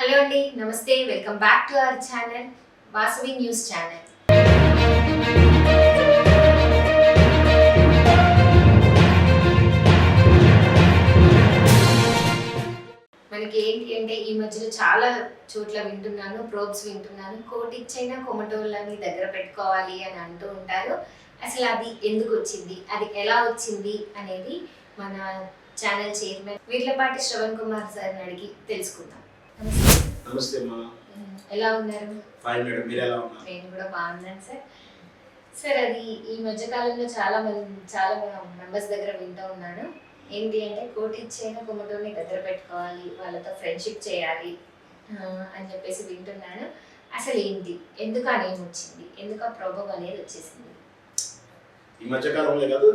Hello అండి నమస్తే welcome back to our channel Vasavi news channel. మనకి ఏంటి అంటే ఈ మధ్యలో చాలా చోట్ల వింటున్నాను ప్రోబ్స్ వింటున్నాను కోటిచ్చైనా కొమటోళ్ళని దగ్గర పెట్టుకోవాలి అని అంటూ ఉంటారు. అసలు అది ఎందుకు వచ్చింది? అది ఎలా వచ్చింది అనేది మన ఛానల్ చైర్మన్ వీర్లపాటి శ్రవణ్ కుమార్ సార్ని అడిగి తెలుసుకుందాం. నమస్తే నమస్తే మా ఉమ్, ఎలా ఉన్నారు? ఫైన్ మేడం మీరు ఎలా ఉన్నారు? నేను కూడా బాగున్నాను సార్ సార్ అది ఈ మధ్య కాలంలో చాలా మంది చాలా మెంబర్స్ దగ్గర వింటూ ఉన్నాను. ఏంటి అంటే కోటి ఇచ్చైనా కుమ్మటోని దగ్గర పెట్టుకోవాలి వాళ్ళతో ఫ్రెండ్షిప్ చేయాలి అని చెప్పేసి వింటున్నాను. అసలు ఏంటి? ఎందుకు నేమ్ వచ్చింది? ఎందుకు ఆ ప్రభావం అనేది వచ్చేసింది? ఈ మధ్యకాలంలో కాదు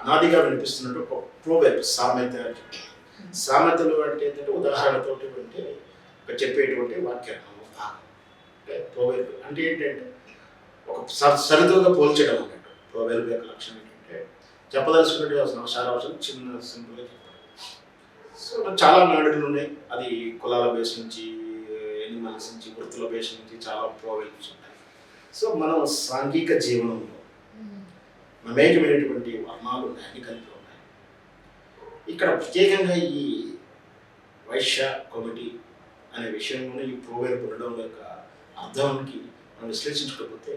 అనాదిగా వినిపిస్తున్నట్టు ఒక ప్రోవెబ్ సామెత చెప్పి. సామెతలు అంటే ఏంటంటే ఉదాహరణతోటి అంటే చెప్పేటువంటి వాక్యం ప్రోవెల్బ్ అంటే ఏంటంటే ఒక స- సరిదుగా పోల్చడం అన్నట్టు ప్రోవెల్బ్ యొక్క లక్షణం ఏంటంటే చెప్పదలుచుకుంటే అవసరం చాలా అవసరం చిన్న సింపుల్గా చెప్పాలి. సో చాలా నాడులు ఉన్నాయి. అది కులాల బేస్ నుంచి ఎనిమల్స్ నుంచి వృత్తుల బేస్ నుంచి చాలా ప్రోవెల్బ్స్ ఉన్నాయి సో మనం సాంఘిక జీవనంలో మమేకమైనటువంటి వర్ణాలు ఉన్నాయి కలిపి ఉన్నాయి. ఇక్కడ ప్రత్యేకంగా ఈ వైశ్య కమిటీ అనే విషయంలో ఈ ప్రోవేర్ ఉండడం యొక్క అర్థానికి మనం విశ్లేషించకపోతే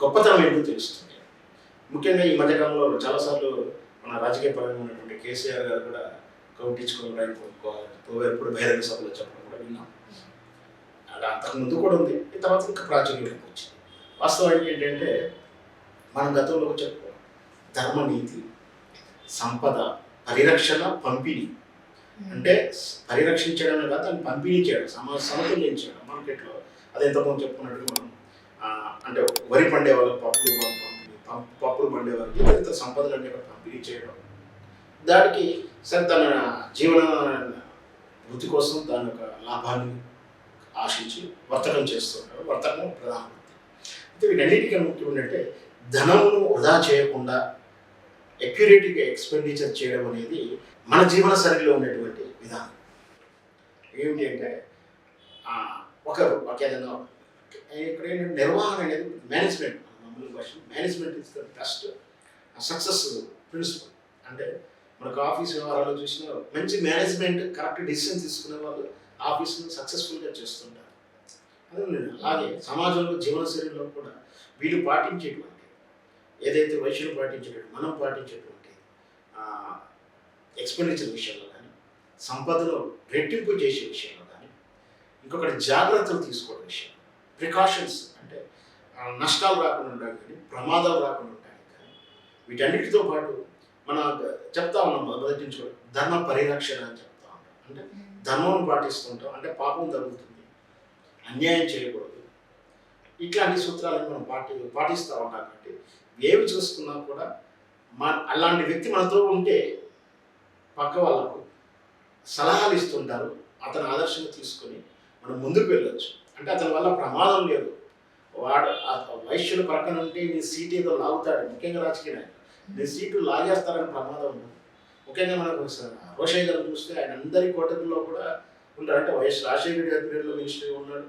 గొప్పతనం ఏంటో తెలుస్తుంది. ముఖ్యంగా ఈ మధ్యకాలంలో చాలాసార్లు మన రాజకీయ పరంగా ఉన్నటువంటి కేసీఆర్ గారు కూడా కౌంటించుకోవడం రైలు కొనుక్కోవాలి బహిరంగ సభలో చెప్పడం కూడా విన్నాం. అలా అంతకుముందు కూడా ఉంది. ఈ తర్వాత ఇంకా ప్రాచుర్యంలోకి వచ్చింది. వాస్తవానికి ఏంటంటే మనం గతంలో చెప్పుకో ధర్మనీతి సంపద పరిరక్షణ పంపిణీ Hmm. అంటే పరిరక్షించడమే కాదు దాన్ని పంపిణీ చేయడం సమ సమతుల్యం చేయడం మార్కెట్లో. అది ఎంతమంది చెప్పుకున్నట్టు మనం అంటే వరి పండే వాళ్ళకి పప్పులు పంపిణీ పప్పులు పండే వాళ్ళకి ఇతర సంపదలన్నీ కూడా పంపిణీ చేయడం. దానికి సరే తన జీవన వృత్తి కోసం దాని యొక్క లాభాన్ని ఆశించి వర్తకం చేస్తుంటారు. వర్తకం ప్రధాన వృత్తి అయితే వీటన్నిటికీ ముఖ్యం ఏంటంటే ధనమును వృధా చేయకుండా అక్యురేట్గా ఎక్స్పెండిచర్ చేయడం అనేది మన జీవన శైలిలో ఉన్నటువంటి విధానం. ఏమిటి అంటే ఒకరు ఒక ఒక ఏదైనా ఇక్కడ ఏంటంటే నిర్వహణ అనేది మేనేజ్మెంట్ మామూలు భాష management is the best success principle అంటే మనకు ఆఫీస్ వ్యవహారాలు చూసిన మంచి మేనేజ్మెంట్ కరెక్ట్ డిసిషన్ తీసుకునే వాళ్ళు ఆఫీస్ని సక్సెస్ఫుల్గా చేస్తుంటారు. అదే అలాగే సమాజంలో జీవనశైలిలో కూడా వీళ్ళు పాటించేటువంటి ఏదైతే వైశ్యులు పాటించేటువంటి మనం పాటించేటువంటి ఎక్స్పెండిచర్ విషయంలో కానీ సంపదను రెట్టింపు చేసే విషయంలో కానీ ఇంకొకటి జాగ్రత్తలు తీసుకోవడం విషయం. ప్రికాషన్స్ అంటే నష్టాలు రాకుండా ఉండడానికి కానీ ప్రమాదాలు రాకుండా ఉండడానికి కానీ వీటన్నిటితో పాటు మన చెప్తా ఉన్నాం మొదటి నుంచి కూడా ధర్మ పరిరక్షణ అని చెప్తా ఉంటాం అంటే ధర్మం పాటిస్తుంటాం అంటే పాపం తగ్గుతుంది అన్యాయం చేయకూడదు. ఇట్లాంటి సూత్రాలను మనం పాటి పాటిస్తూ ఉంటాం కాబట్టి ఏవి చూసుకున్నా కూడా మన అలాంటి వ్యక్తి మనతో ఉంటే పక్క వాళ్ళకు సలహాలు ఇస్తుంటారు అతను ఆదర్శంగా తీసుకొని మనం ముందుకు వెళ్ళొచ్చు. అంటే అతని వల్ల ప్రమాదం లేదు. వాడు వైశ్యుల పక్కన ఉంటే నీ సీట్ ఏదో లాగుతాడు ముఖ్యంగా రాజకీయ నాయకులు. నీ సీటు లాగేస్తారని ప్రమాదం ఉంది. ముఖ్యంగా మనకు రోషయ్య గారు చూస్తే ఆయన అందరి కోటకుల్లో కూడా ఉంటారు. అంటే వైఎస్ రాజశేఖర గారి పీరియడ్లో మినిస్టర్ ఉన్నాడు.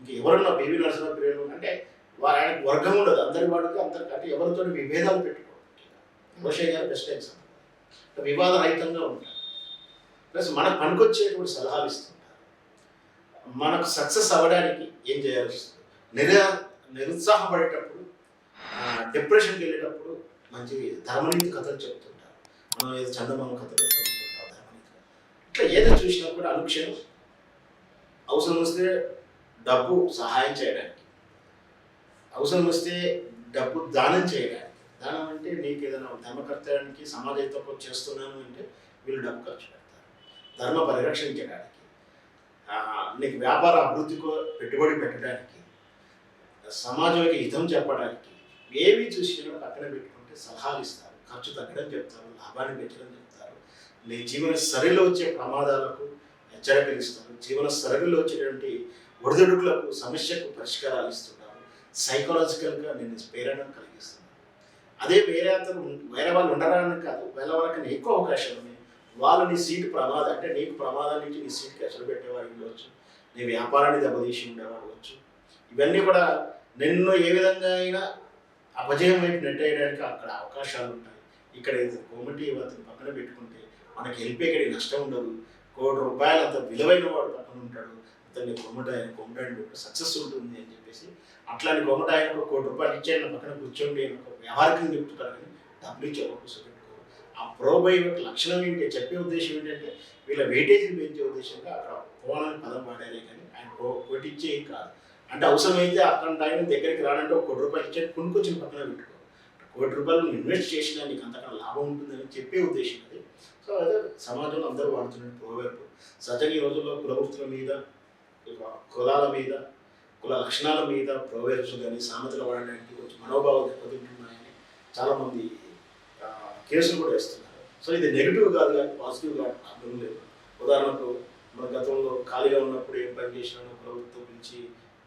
ఇంక ఎవరన్నా పివి నరసింహ పీరియడ్లో అంటే వారు ఆయనకు వర్గం ఉండదు. అందరి వాడికి అందరికంటే ఎవరితో విభేదాలు పెట్టుకోవడం రోషయ్య గారు బెస్ట్ ఎగ్జాంపుల్ వివాద రహితంగా ఉంటారు. ప్లస్ మనకు పనికొచ్చేటువంటి సలహాలు ఇస్తుంటారు. మనకు సక్సెస్ అవ్వడానికి ఏం చేయాల్సి వస్తుంది నిరా నిరుత్సాహపడేటప్పుడు డిప్రెషన్కి వెళ్ళేటప్పుడు మంచి ధర్మనీతి కథలు చెప్తుంటారు. మనం ఏదో చందమామ కథలు చదువుతుంటాం ధర్మనీతి ఇట్లా ఏదో చూసినా కూడా అనుక్షణం. అవసరం వస్తే డబ్బు సహాయం చేయడానికి. అవసరం వస్తే డబ్బు దానం చేయడానికి దానం అంటే నీకు ఏదైనా ధర్మకర్తయానికి సమాజ హితం చేస్తున్నాను అంటే వీళ్ళు డబ్బు ఖర్చు పెడతారు. ధర్మ పరిరక్షించడానికి నీకు వ్యాపార అభివృద్ధికో పెట్టుబడి పెట్టడానికి సమాజానికి హితం చెప్పడానికి ఏవి చూసినా పక్కన పెట్టుకుంటే సలహాలు ఇస్తారు. ఖర్చు తగ్గడం చెప్తారు లాభాన్ని పెంచడం చెప్తారు. నీ జీవన సరిలో వచ్చే ప్రమాదాలకు హెచ్చరికలు ఇస్తారు. జీవన సరిలో వచ్చేటువంటి ఒడిదుడుకులకు సమస్యకు పరిష్కారాలు ఇస్తున్నారు. సైకలాజికల్గా నేను ప్రేరణ కలిగిస్తుంది అదే వేరే అతను వేరే వాళ్ళు ఉండరాని కాదు వేరే వాళ్ళకన్నా ఎక్కువ అవకాశాలు ఉన్నాయి. వాళ్ళు నీ సీటు ప్రమాదం అంటే నీకు ప్రమాదం నుంచి నీ సీట్కి ఎసరు పెట్టేవాడు ఉండవచ్చు నీ వ్యాపారాన్ని దెబ్బతీసి ఉండేవాడు ఉండవచ్చు ఇవన్నీ కూడా నిన్ను ఏ విధంగా అయినా అపజయం వైపు నెట్టేయడానికి అక్కడ అవకాశాలు ఉంటాయి. ఇక్కడ కోమటి అతను పక్కన పెట్టుకుంటే మనకి వెళ్ళిపోయి నష్టం ఉండదు. కోటి రూపాయలు అంత విలువైన వాడు పక్కన ఉంటాడు. అతన్ని కొమ్మటాయని కొమ్మటాడు సక్సెస్ ఉంటుంది. చెప్పేసి అట్లాంటి కొమ్మట ఆయన ఒక కోటి రూపాయలు ఇచ్చి ఆయన పక్కన కూర్చోండి అని ఒక వ్యవహారికం చెప్తున్నారు కానీ డబ్బులు ఇచ్చి ఎవరు కూర్చోబెట్టుకోరు ఆ ప్రోబై యొక్క లక్షణం ఏంటి? చెప్పే ఉద్దేశం ఏంటంటే వీళ్ళ వెయిటేజ్ని పెంచే ఉద్దేశంగా అక్కడ పోవాలని పదం వాడారే కానీ ఆయన ప్రో కోటి కాదు. అంటే అవసరమైతే అక్కడ ఆయన దగ్గరికి రానంటే ఒక కోటి రూపాయలు ఇచ్చే కొనుక్కొచ్చిన పక్కన పెట్టుకో. కోటి రూపాయలు ఇన్వెస్ట్ చేసినా నీకు అంతకన్నా లాభం ఉంటుందని చెప్పే ఉద్దేశం అది. సో అదే సమాజంలో అందరూ వాడుతున్న ప్రోవర్బ్ సహజంగా ఈ రోజుల్లో కులవృత్తుల మీద కులాల మీద కుల లక్షణాల మీద ప్రోవర్బ్స్ కానీ సామెతలు వాడడానికి కొంచెం మనోభావం దెబ్బతింటున్నాయని చాలామంది కేసులు కూడా వేస్తున్నారు. సో ఇది నెగిటివ్ కాదు కానీ పాజిటివ్ కాదు అర్థం లేదు. ఉదాహరణకు మన గతంలో ఖాళీగా ఉన్నప్పుడు ఏం పని చేసినా ప్రభుత్వం గురించి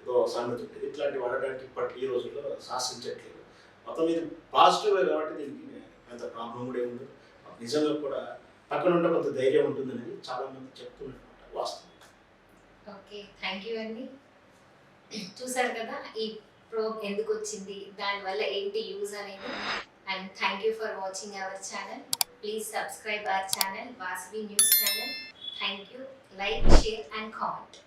ఏదో సామెత ఉంటుంది. ఇట్లాంటి వాడడానికి ఇప్పటి ఈ రోజుల్లో శాసించట్లేదు మొత్తం ఇది పాజిటివ్ కాబట్టి దీనికి అంత ప్రాబ్లం కూడా ఉంది నిజంగా కూడా పక్కన ఉంటే కొంత ధైర్యం ఉంటుందనేది చాలామంది మంది చెప్తున్నారు వాస్తవం. ఓకే. థ్యాంక్ యూ అండి. చూసారు కదా ఈ ప్రోబ్ ఎందుకు వచ్చింది దానివల్ల ఏంటి యూజ్ అనేది. And thank you for watching our channel please subscribe our channel Vasavi news channel thank you like share and comment